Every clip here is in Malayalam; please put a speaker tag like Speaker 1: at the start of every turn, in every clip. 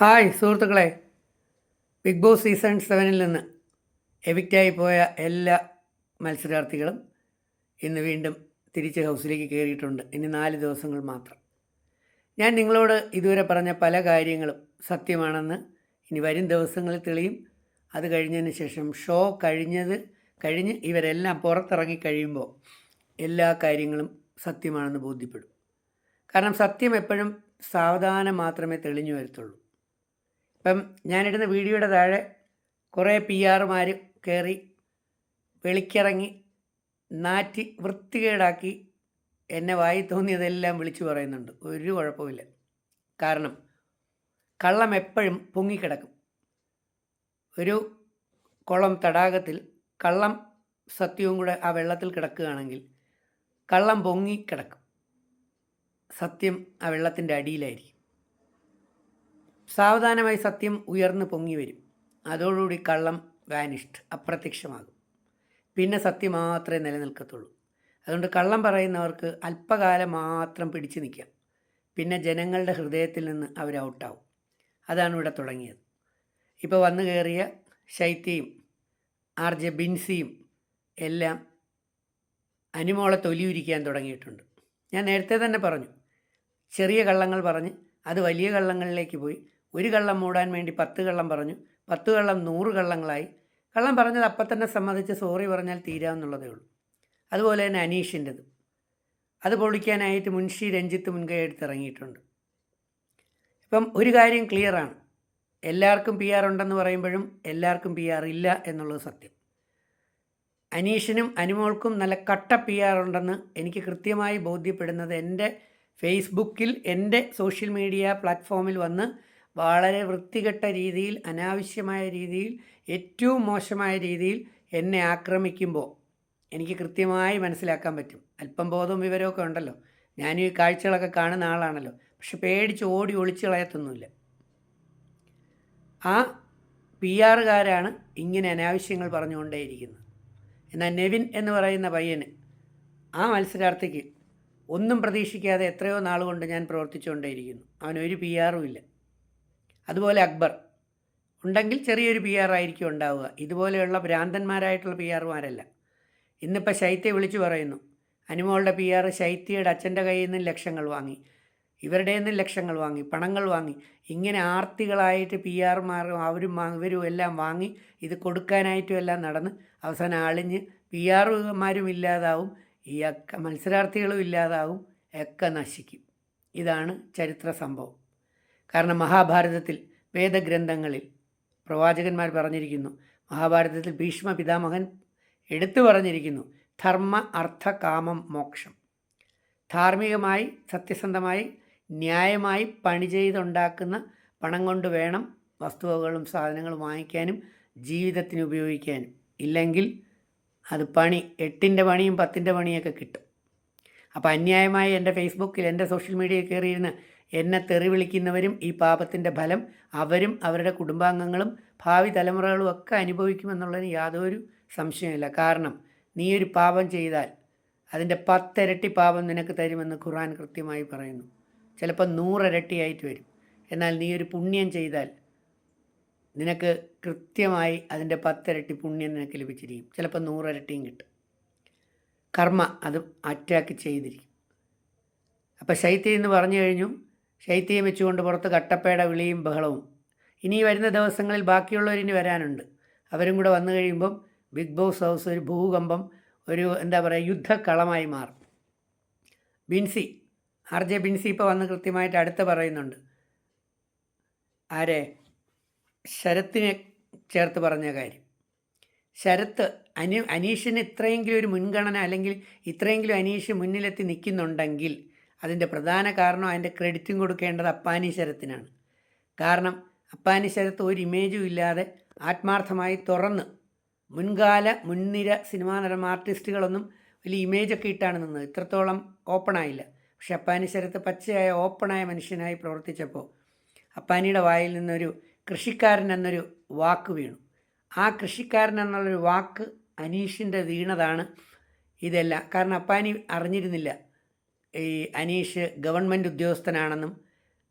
Speaker 1: ഹായ് സുഹൃത്തുക്കളെ. ബിഗ് ബോസ് സീസൺ സെവനിൽ നിന്ന് എവിക്റ്റായി പോയ എല്ലാ മത്സരാർത്ഥികളും ഇന്ന് വീണ്ടും തിരിച്ച് ഹൗസിലേക്ക് കയറിയിട്ടുണ്ട്. ഇനി നാല് ദിവസങ്ങൾ മാത്രം. ഞാൻ നിങ്ങളോട് ഇതുവരെ പറഞ്ഞ പല കാര്യങ്ങളും സത്യമാണെന്ന് ഇനി വരും ദിവസങ്ങളിൽ തെളിയും. അത് കഴിഞ്ഞതിന് ശേഷം ഷോ കഴിഞ്ഞത് കഴിഞ്ഞ് ഇവരെല്ലാം പുറത്തിറങ്ങി കഴിയുമ്പോൾ എല്ലാ കാര്യങ്ങളും സത്യമാണെന്ന് ബോധ്യപ്പെടും. കാരണം സത്യം എപ്പോഴും സാവധാനം മാത്രമേ തെളിഞ്ഞു വരത്തുള്ളൂ. ഇപ്പം ഞാനിടുന്ന വീഡിയോയുടെ താഴെ കുറേ പി ആർമാർ കയറി വെളിക്കിറങ്ങി നാറ്റി വൃത്തികേടാക്കി എന്നെ വായി തോന്നിയതെല്ലാം വിളിച്ചു പറയുന്നുണ്ട്. ഒരു കുഴപ്പമില്ല കാരണം കള്ളം എപ്പോഴും പൊങ്ങിക്കിടക്കും. ഒരു കുളം തടാകത്തിൽ കള്ളം സത്യവും കൂടെ ആ വെള്ളത്തിൽ കിടക്കുകയാണെങ്കിൽ കള്ളം പൊങ്ങിക്കിടക്കും. സത്യം ആ വെള്ളത്തിന്റെ അടിയിലായിരിക്കും. സാവധാനമായി സത്യം ഉയർന്നു പൊങ്ങി വരും. അതോടുകൂടി കള്ളം വാനിഷ്ഡ് അപ്രത്യക്ഷമാകും. പിന്നെ സത്യം മാത്രമേ നിലനിൽക്കത്തുള്ളൂ. അതുകൊണ്ട് കള്ളം പറയുന്നവർക്ക് അല്പകാലം മാത്രം പിടിച്ചു നിൽക്കാം. പിന്നെ ജനങ്ങളുടെ ഹൃദയത്തിൽ നിന്ന് അവർ ഔട്ടാവും അതാണ് ഇവിടെ തുടങ്ങിയത്. ഇപ്പോൾ വന്നു കയറിയ ശൈത്യയും ആർ ജെ ബിൻസിയും എല്ലാം അനുമോളെ തൊലിയുരിക്കാൻ തുടങ്ങിയിട്ടുണ്ട്. ഞാൻ നേരത്തെ തന്നെ പറഞ്ഞു ചെറിയ കള്ളങ്ങൾ പറഞ്ഞ് അത് വലിയ കള്ളങ്ങളിലേക്ക് പോയി ഒരു കള്ളം മൂടാൻ വേണ്ടി പത്ത് കള്ളം പറഞ്ഞു. പത്ത് കള്ളം നൂറ് കള്ളങ്ങളായി. കള്ളം പറഞ്ഞത് അപ്പം തന്നെ സമ്മതിച്ച് സോറി പറഞ്ഞാൽ തീരാമെന്നുള്ളതേ ഉള്ളൂ. അതുപോലെ തന്നെ അനീഷിന്റെത്. അത് പൊളിക്കാനായിട്ട് മുൻഷി രഞ്ജിത്ത് മുൻകൈ എടുത്തിറങ്ങിയിട്ടുണ്ട് ഇപ്പം ഒരു കാര്യം ക്ലിയറാണ് എല്ലാവർക്കും പി ആർ ഉണ്ടെന്ന് പറയുമ്പോഴും എല്ലാവർക്കും പി ആർ ഇല്ല എന്നുള്ളത് സത്യം. അനീഷിനും അനുമോൾക്കും നല്ല കട്ട പി ആർ ഉണ്ടെന്ന് എനിക്ക് കൃത്യമായി ബോധ്യപ്പെടുന്നത് എന്റെ ഫേസ്ബുക്കിൽ എന്റെ സോഷ്യൽ മീഡിയ പ്ലാറ്റ്ഫോമിൽ വന്ന് വളരെ വൃത്തികെട്ട രീതിയിൽ അനാവശ്യമായ രീതിയിൽ ഏറ്റവും മോശമായ രീതിയിൽ എന്നെ ആക്രമിക്കുമ്പോൾ എനിക്ക് കൃത്യമായി മനസ്സിലാക്കാൻ പറ്റും. അല്പം ബോധവും വിവരമൊക്കെ ഉണ്ടല്ലോ. ഞാൻ ഈ കാഴ്ചകളൊക്കെ കാണുന്ന ആളാണല്ലോ. പക്ഷെ പേടിച്ച് ഓടി ഒളിച്ചു കളയത്തൊന്നുമില്ല. ആ പി ആറുകാരാണ് ഇങ്ങനെ അനാവശ്യങ്ങൾ പറഞ്ഞുകൊണ്ടേയിരിക്കുന്നത്. എന്നാൽ നെവിൻ എന്ന് പറയുന്ന പയ്യന് ആ മത്സരാർത്ഥിക്ക് ഒന്നും പ്രതീക്ഷിക്കാതെ എത്രയോ നാളുകൊണ്ട് ഞാൻ പ്രവർത്തിച്ചുകൊണ്ടേയിരിക്കുന്നു. അവനൊരു പി ആറും ഇല്ല. അതുപോലെ അക്ബർ. ഉണ്ടെങ്കിൽ ചെറിയൊരു പി ആർ ആയിരിക്കും ഉണ്ടാവുക. ഇതുപോലെയുള്ള ഭ്രാന്തന്മാരായിട്ടുള്ള പി ആറുമാരല്ല ഇന്നിപ്പോൾ ശൈത്യ വിളിച്ചു പറയുന്നു. അനുമോളുടെ പി ആർ ശൈത്യയുടെ അച്ഛന്റെ കയ്യിൽ നിന്ന് ലക്ഷങ്ങൾ വാങ്ങി. ഇവരുടെ നിന്ന് ലക്ഷങ്ങൾ വാങ്ങി. പണങ്ങൾ വാങ്ങി. ഇങ്ങനെ ആർത്തികളായിട്ട് പി ആർമാരും അവരും ഇവരും എല്ലാം വാങ്ങി ഇത് കൊടുക്കാനായിട്ടും എല്ലാം നടന്ന് അവസാനം അളിഞ്ഞ് പി ആറുമാരും ഇല്ലാതാവും. ഈ മത്സരാർത്ഥികളും ഇല്ലാതാവും. ഒക്കെ നശിക്കും. ഇതാണ് ചരിത്ര സംഭവം. കാരണം മഹാഭാരതത്തിൽ വേദഗ്രന്ഥങ്ങളിൽ പ്രവാചകന്മാർ പറഞ്ഞിരിക്കുന്നു. മഹാഭാരതത്തിൽ ഭീഷ്മ പിതാമഹൻ എടുത്തു പറഞ്ഞിരിക്കുന്നു ധർമ്മ അർത്ഥ കാമം മോക്ഷം. ധാർമ്മികമായി സത്യസന്ധമായി ന്യായമായി പണി ചെയ്തുണ്ടാക്കുന്ന പണം കൊണ്ട് വേണം വസ്തുവകകളും സാധനങ്ങളും വാങ്ങിക്കാനും ജീവിതത്തിന് ഉപയോഗിക്കാനും. ഇല്ലെങ്കിൽ അത് പണി എട്ടിന്റെ പണിയും പത്തിന്റെ പണിയൊക്കെ കിട്ടും. അപ്പോൾ അന്യായമായി എന്റെ ഫേസ്ബുക്കിൽ എന്റെ സോഷ്യൽ മീഡിയയിൽ കയറിയിരുന്ന് എന്നെ തെറി വിളിക്കുന്നവരും ഈ പാപത്തിന്റെ ഫലം അവരും അവരുടെ കുടുംബാംഗങ്ങളും ഭാവി തലമുറകളും ഒക്കെ അനുഭവിക്കുമെന്നുള്ളതിന് യാതൊരു സംശയമില്ല കാരണം നീ ഒരു പാപം ചെയ്താൽ അതിന്റെ പത്തിരട്ടി പാപം നിനക്ക് തരുമെന്ന് ഖുർആൻ കൃത്യമായി പറയുന്നു. ചിലപ്പോൾ നൂറിരട്ടിയായിട്ട് വരും. എന്നാൽ നീ ഒരു പുണ്യം ചെയ്താൽ നിനക്ക് കൃത്യമായി അതിന്റെ പത്തിരട്ടി പുണ്യം നിനക്ക് ലഭിച്ചിരിക്കും. ചിലപ്പോൾ നൂറിരട്ടിയും കിട്ടും. കർമ്മ അത് അറ്റാക്ക് ചെയ്തിരിക്കും. അപ്പോൾ ശൈത്യം എന്ന് പറഞ്ഞു കഴിഞ്ഞു ശൈത്യം വെച്ചുകൊണ്ട് പുറത്ത് കട്ടപ്പേട വിളിയും ബഹളവും. ഇനി വരുന്ന ദിവസങ്ങളിൽ ബാക്കിയുള്ളവരിനി വരാനുണ്ട്. അവരും കൂടെ വന്നു കഴിയുമ്പം ബിഗ് ബോസ് ഹൗസ് ഒരു ഭൂകമ്പം ഒരു എന്താ പറയുക യുദ്ധക്കളമായി മാറും. ബിൻസി ആർ ജെ ബിൻസി ഇപ്പോൾ വന്ന് കൃത്യമായിട്ട് അടുത്ത് പറയുന്നുണ്ട്. ആരെ? ശരത്തിനെ ചേർത്ത് പറഞ്ഞ കാര്യം. ശരത്ത് അനി അനീഷിന് ഇത്രയെങ്കിലും ഒരു മുൻഗണന അല്ലെങ്കിൽ ഇത്രയെങ്കിലും അനീഷ് മുന്നിലെത്തി നിൽക്കുന്നുണ്ടെങ്കിൽ അതിന്റെ പ്രധാന കാരണം അതിന്റെ ക്രെഡിറ്റും കൊടുക്കേണ്ടത് അപ്പാനി ശരത്തിനാണ്. കാരണം അപ്പാനി ശരത്ത് ഒരു ഇമേജും ഇല്ലാതെ ആത്മാർത്ഥമായി തുറന്ന് മുൻകാല മുൻനിര സിനിമാ നടൻ ആർട്ടിസ്റ്റുകളൊന്നും വലിയ ഇമേജൊക്കെ ഇട്ടാണ് നിന്നത്. ഇത്രത്തോളം ഓപ്പണായില്ല. പക്ഷെ അപ്പാനി ശരത്ത് പച്ചയായ ഓപ്പണായ മനുഷ്യനായി പ്രവർത്തിച്ചപ്പോൾ അപ്പാനിയുടെ വായിൽ നിന്നൊരു കൃഷിക്കാരൻ എന്നൊരു വാക്ക് വീണു. ആ കൃഷിക്കാരൻ എന്നുള്ളൊരു വാക്ക് അനീഷിന്റെ വീണതാണ് ഇതെല്ലാം. കാരണം അപ്പാനി അറിഞ്ഞിരുന്നില്ല. ഈ അനീഷ് ഗവൺമെന്റ് ഉദ്യോഗസ്ഥനാണെന്നും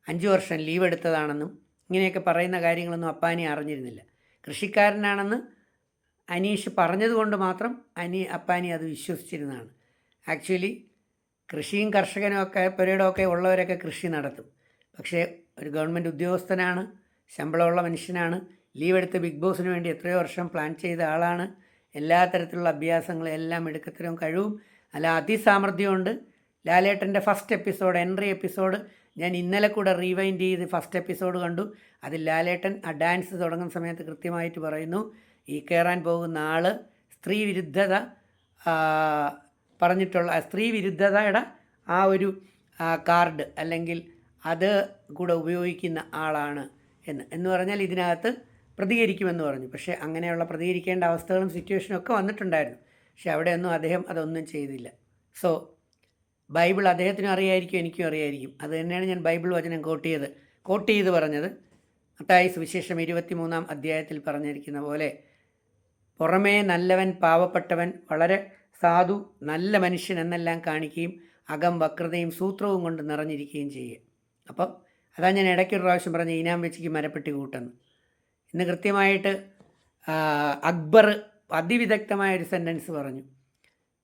Speaker 1: അഞ്ച് വർഷം ലീവ് എടുത്തതാണെന്നും ഇങ്ങനെയൊക്കെ പറയുന്ന കാര്യങ്ങളൊന്നും അപ്പാനി അറിഞ്ഞിരുന്നില്ല. കൃഷിക്കാരനാണെന്ന് അനീഷ് പറഞ്ഞതുകൊണ്ട് മാത്രം അനി അപ്പാനി അത് വിശ്വസിച്ചിരുന്നതാണ്. ആക്ച്വലി കൃഷിയും കർഷകനും ഒക്കെ പുരയിടമൊക്കെ ഉള്ളവരൊക്കെ കൃഷി നടത്തും. പക്ഷേ ഒരു ഗവൺമെന്റ് ഉദ്യോഗസ്ഥനാണ് ശമ്പളമുള്ള മനുഷ്യനാണ് ലീവ് എടുത്ത് ബിഗ് ബോസിന് വേണ്ടി എത്രയോ വർഷം പ്ലാൻ ചെയ്ത ആളാണ്. എല്ലാ തരത്തിലുള്ള അഭ്യാസങ്ങളും എല്ലാം എടുക്കത്തരവും കഴിവും അല്ല അതിസാമർഥ്യമുണ്ട് ലാലേട്ടന്റെ ഫസ്റ്റ് എപ്പിസോഡ് എൻട്രി എപ്പിസോഡ് ഞാൻ ഇന്നലെ കൂടെ റീവൈൻഡ് ചെയ്ത് ഫസ്റ്റ് എപ്പിസോഡ് കണ്ടു. അതിൽ ലാലേട്ടൻ ആ ഡാൻസ് തുടങ്ങുന്ന സമയത്ത് കൃത്യമായിട്ട് പറയുന്നു ഈ കയറാൻ പോകുന്ന ആൾ സ്ത്രീ വിരുദ്ധത പറഞ്ഞിട്ടുള്ള സ്ത്രീ വിരുദ്ധതയുടെ ആ ഒരു കാർഡ് അല്ലെങ്കിൽ അത് കൂടെ ഉപയോഗിക്കുന്ന ആളാണ് എന്ന്. എന്ന് പറഞ്ഞാൽ ഇതിനകത്ത് പ്രതികരിക്കുമെന്ന് പറഞ്ഞു. പക്ഷേ അങ്ങനെയുള്ള പ്രതികരിക്കേണ്ട അവസ്ഥകളും സിറ്റുവേഷനും ഒക്കെ വന്നിട്ടുണ്ടായിരുന്നു. പക്ഷേ അവിടെയൊന്നും അദ്ദേഹം അതൊന്നും ചെയ്തില്ല. സോ ബൈബിൾ അദ്ദേഹത്തിനും അറിയായിരിക്കും എനിക്കും അറിയായിരിക്കും. അത് തന്നെയാണ് ഞാൻ ബൈബിൾ വചനം കോട്ട് ചെയ്ത് കോട്ട് ചെയ്ത് പറഞ്ഞത്. അത്തായി സുവിശേഷം ഇരുപത്തിമൂന്നാം അധ്യായത്തിൽ പറഞ്ഞിരിക്കുന്ന പോലെ പുറമേ നല്ലവൻ പാവപ്പെട്ടവൻ വളരെ സാധു നല്ല മനുഷ്യൻ എന്നെല്ലാം കാണിക്കുകയും അകം വക്രതയും സൂത്രവും കൊണ്ട് നിറഞ്ഞിരിക്കുകയും ചെയ്യുക അപ്പം അതാ ഞാൻ ഇടയ്ക്കൊരു പ്രാവശ്യം പറഞ്ഞ ഇനാം വെച്ചിക്ക് മരപ്പെട്ടി കൂട്ടെന്ന്. ഇന്ന് കൃത്യമായിട്ട് അക്ബർ അതിവിദഗ്ധമായ ഒരു സെന്റൻസ് പറഞ്ഞു.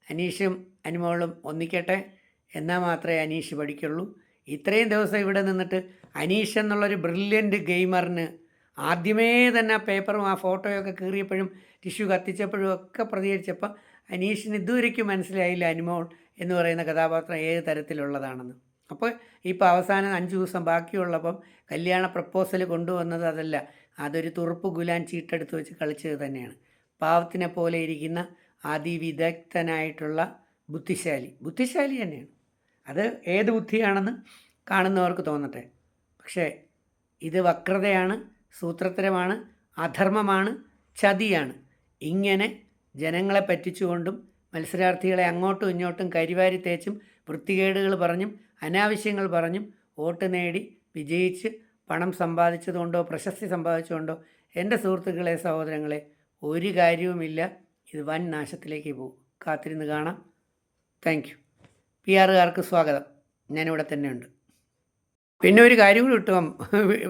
Speaker 1: അനീഷും അനുമോളും ഒന്നിക്കട്ടെ എന്നാൽ മാത്രമേ അനീഷ് പഠിക്കുള്ളൂ. ഇത്രയും ദിവസം ഇവിടെ നിന്നിട്ട് അനീഷ് എന്നുള്ളൊരു ബ്രില്യന്റ് ഗെയിമറിന് ആദ്യമേ തന്നെ ആ പേപ്പറും ആ ഫോട്ടോയൊക്കെ കീറിയപ്പോഴും ടിഷ്യൂ കത്തിച്ചപ്പോഴും ഒക്കെ പ്രതികരിച്ചപ്പോൾ അനീഷിന് ഇതുവരയ്ക്കും മനസ്സിലായില്ല അനുമോൾ എന്ന് പറയുന്ന കഥാപാത്രം ഏത് തരത്തിലുള്ളതാണെന്ന്. അപ്പോൾ ഇപ്പോൾ അവസാനം അഞ്ച് ദിവസം ബാക്കിയുള്ളപ്പം കല്യാണ പ്രപ്പോസൽ കൊണ്ടുവന്നത് അതല്ല അതൊരു തുറുപ്പ് ഗുലാൻ ചീട്ടെടുത്ത് വെച്ച് കളിച്ചത് തന്നെയാണ്. പാവത്തിനെ പോലെ ഇരിക്കുന്ന അതിവിദഗ്ധനായിട്ടുള്ള ബുദ്ധിശാലി. ബുദ്ധിശാലി തന്നെയാണ്. അത് ഏത് ബുദ്ധിയാണെന്ന് കാണുന്നവർക്ക് തോന്നട്ടെ. പക്ഷേ ഇത് വക്രതയാണ് സൂത്രത്തരമാണ് അധർമ്മമാണ് ചതിയാണ്. ഇങ്ങനെ ജനങ്ങളെ പറ്റിച്ചുകൊണ്ടും മത്സരാർത്ഥികളെ അങ്ങോട്ടും ഇങ്ങോട്ടും കരിവാരി തേച്ചും വൃത്തികേടുകൾ പറഞ്ഞും അനാവശ്യങ്ങൾ പറഞ്ഞും വോട്ട് നേടി വിജയിച്ച് പണം സമ്പാദിച്ചതുകൊണ്ടോ പ്രശസ്തി സമ്പാദിച്ചുകൊണ്ടോ എന്റെ സുഹൃത്തുക്കളെ സഹോദരങ്ങളെ ഒരു കാര്യവുമില്ല. ഇത് വൻ നാശത്തിലേക്ക് പോകും. കാത്തിരുന്ന് കാണാം. താങ്ക് പി ആറുകാർക്ക് സ്വാഗതം. ഞാനിവിടെ തന്നെയുണ്ട്. പിന്നെ ഒരു കാര്യം കൂടി വിട്ടു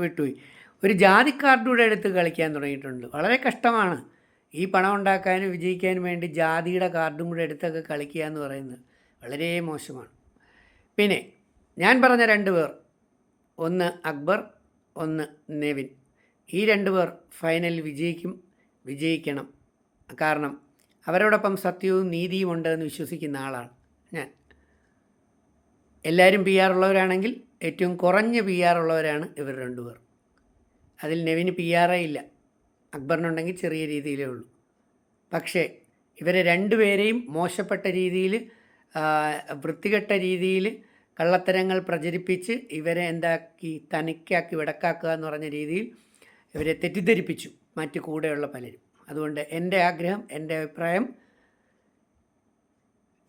Speaker 1: വിട്ടുപോയി. ഒരു ജാതി കാർഡൂടെ എടുത്ത് കളിക്കാൻ തുടങ്ങിയിട്ടുണ്ട്. വളരെ കഷ്ടമാണ്. ഈ പണം ഉണ്ടാക്കാനും വിജയിക്കാനും വേണ്ടി ജാതിയുടെ കാർഡും കൂടെ എടുത്തൊക്കെ കളിക്കുക എന്ന് പറയുന്നത് വളരെ മോശമാണ്. പിന്നെ ഞാൻ പറഞ്ഞ രണ്ട് പേർ. ഒന്ന് അക്ബർ ഒന്ന് നെവിൻ. ഈ രണ്ട് പേർ ഫൈനലിൽ വിജയിക്കും വിജയിക്കണം. കാരണം അവരോടൊപ്പം സത്യവും നീതിയും ഉണ്ടെന്ന് വിശ്വസിക്കുന്ന ആളാണ് ഞാൻ. എല്ലാവരും പി ആർ ഉള്ളവരാണെങ്കിൽ ഏറ്റവും കുറഞ്ഞ പി ആർ ഉള്ളവരാണ് ഇവർ രണ്ടുപേർ. അതിൽ നെവിന് പി ആറേ ഇല്ല. അക്ബറിനുണ്ടെങ്കിൽ ചെറിയ രീതിയിലേ ഉള്ളൂ. പക്ഷേ ഇവരെ രണ്ടുപേരെയും മോശപ്പെട്ട രീതിയിൽ വൃത്തികെട്ട രീതിയിൽ കള്ളത്തരങ്ങൾ പ്രചരിപ്പിച്ച് ഇവരെ എന്താക്കി തനിക്കാക്കി വിടക്കാക്കുക എന്ന് പറഞ്ഞ രീതിയിൽ ഇവരെ തെറ്റിദ്ധരിപ്പിച്ചു. മറ്റു കൂടെയുള്ള പലരും. അതുകൊണ്ട് എന്റെ ആഗ്രഹം എന്റെ അഭിപ്രായം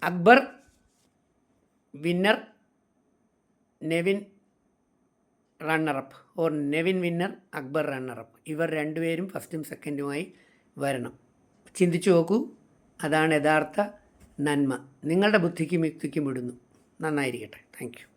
Speaker 1: Akbar winner Nevin runner up or Nevin winner Akbar runner up ഇവർ രണ്ടുപേരും ഫസ്റ്റും സെക്കൻഡുമായി വരണം. ചിന്തിച്ചു നോക്കൂ. അതാണ് യഥാർത്ഥ നന്മ. നിങ്ങളുടെ ബുദ്ധിക്കും യുക്തിക്കും വിടുന്നു നന്നായിരിക്കട്ടെ. താങ്ക്